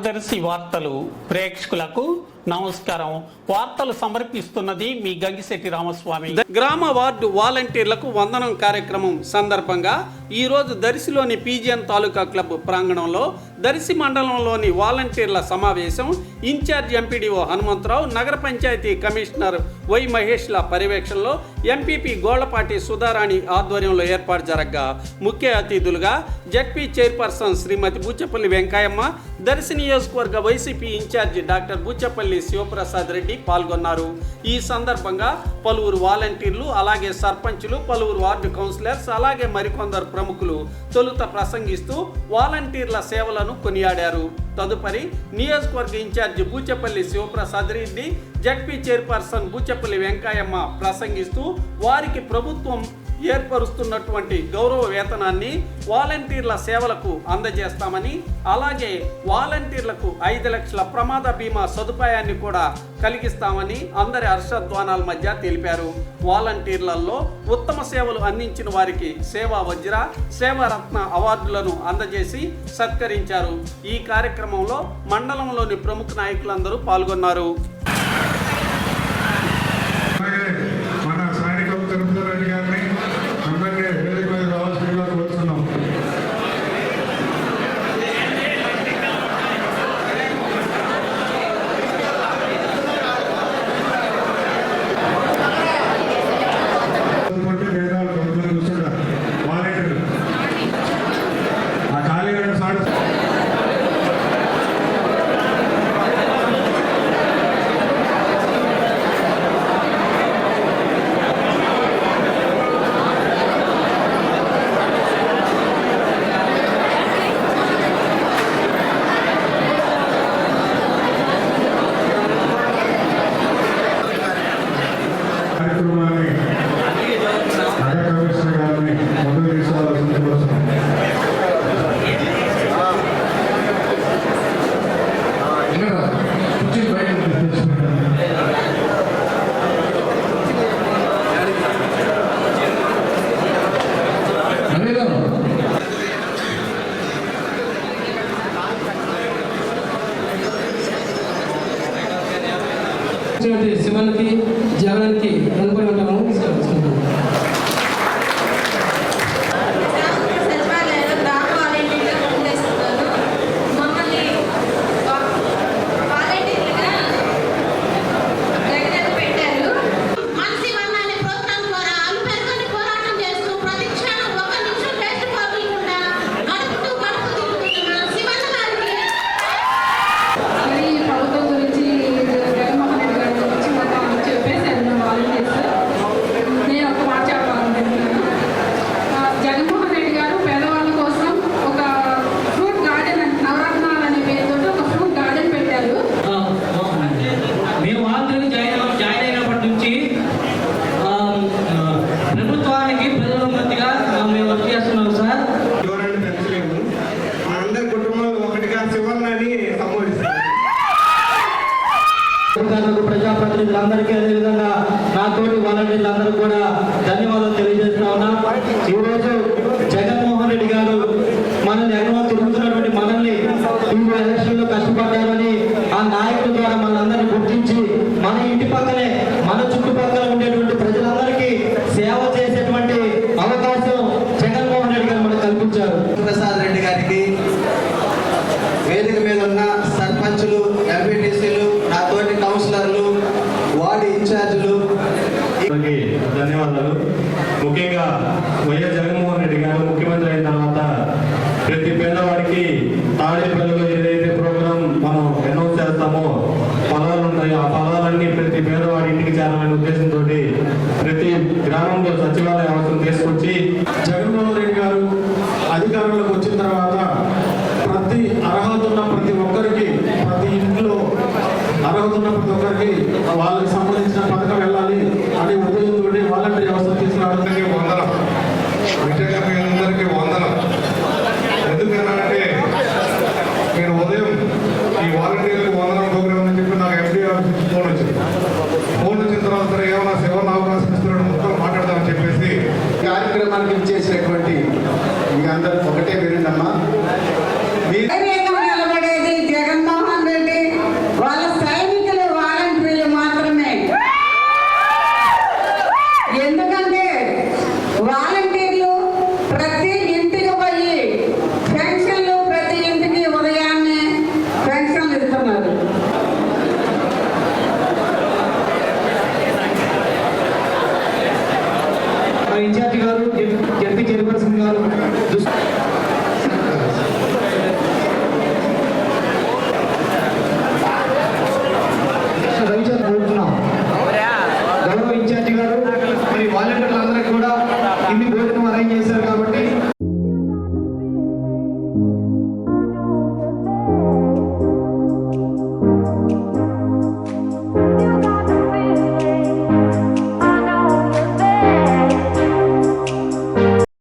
మన దర్శి వార్తలు ప్రేక్షకులకు నమస్కారం. వార్తలు సమర్పిస్తున్నది మీ గంగిశెట్టి రామస్వామి. గ్రామ వార్డు వాలంటీర్లకు వందనం కార్యక్రమం సందర్భంగా ఈరోజు దర్శిలోని పీజిఎన్ తాలూకా క్లబ్ ప్రాంగణంలో దర్శి మండలంలోని వాలంటీర్ల సమావేశం ఇన్ఛార్జ్ ఎంపీడీఓ హనుమంతరావు నగర పంచాయతీ కమిషనర్ వై మహేష్ల పర్యవేక్షణలో ఎంపీపీ గోళ్ళపాటి సుధారాణి ఆధ్వర్యంలో ఏర్పాటు జరగ్గా. ముఖ్య అతిథులుగా జడ్పీ చైర్పర్సన్ శ్రీమతి బుచ్చపల్లి వెంకయ్యమ్మ దర్శి నియోజకవర్గ YCP incharge doctor Buchepalli Sivaprasad Reddy పాల్గొన్నారు. ఈ సందర్భంగా పలువురు వాలంటీర్లు అలాగే సర్పంచులు పలువురు వార్డు కౌన్సిలర్స్ అలాగే మరికొందరు ప్రముఖులు తొలుత ప్రసంగిస్తూ వాలంటీర్ల సేవలను కొనియాడారు. తదుపరి నియోజకవర్గ incharge Buchepalli Sivaprasad Reddy ZP chairperson Buchepalli Venkayamma ప్రసంగిస్తూ వారికి ప్రభుత్వం ఏర్పరుస్తున్నటువంటి గౌరవ వేతనాన్ని వాలంటీర్ల సేవలకు అందజేస్తామని అలాగే వాలంటీర్లకు ఐదు లక్షల ప్రమాద బీమా సదుపాయాన్ని కూడా కలిగిస్తామని అందరి హర్షధ్వానాల మధ్య తెలిపారు. వాలంటీర్లలో ఉత్తమ సేవలు అందించిన వారికి సేవా వజ్ర సేవారత్న అవార్డులను అందజేసి సత్కరించారు. ఈ కార్యక్రమంలో మండలంలోని ప్రముఖ నాయకులందరూ పాల్గొన్నారు. వాళ్ళందరికీ అదేవిధంగా నాతోటి వాలంటీర్లందరూ కూడా ధన్యవాదాలు తెలియజేస్తా ఉన్నా. ఈరోజు గ్రామంలో సచివాలయ అవసరం తీసుకొచ్చి జగన్మోహన్ రెడ్డి గారు అధికారంలోకి వచ్చిన తర్వాత ప్రతి అర్హత ఉన్న ప్రతి ఒక్కరికి ప్రతి ఇంట్లో అర్హత ఉన్న ప్రతి ఒక్కరికి వాళ్ళ మనకి ఇచ్చే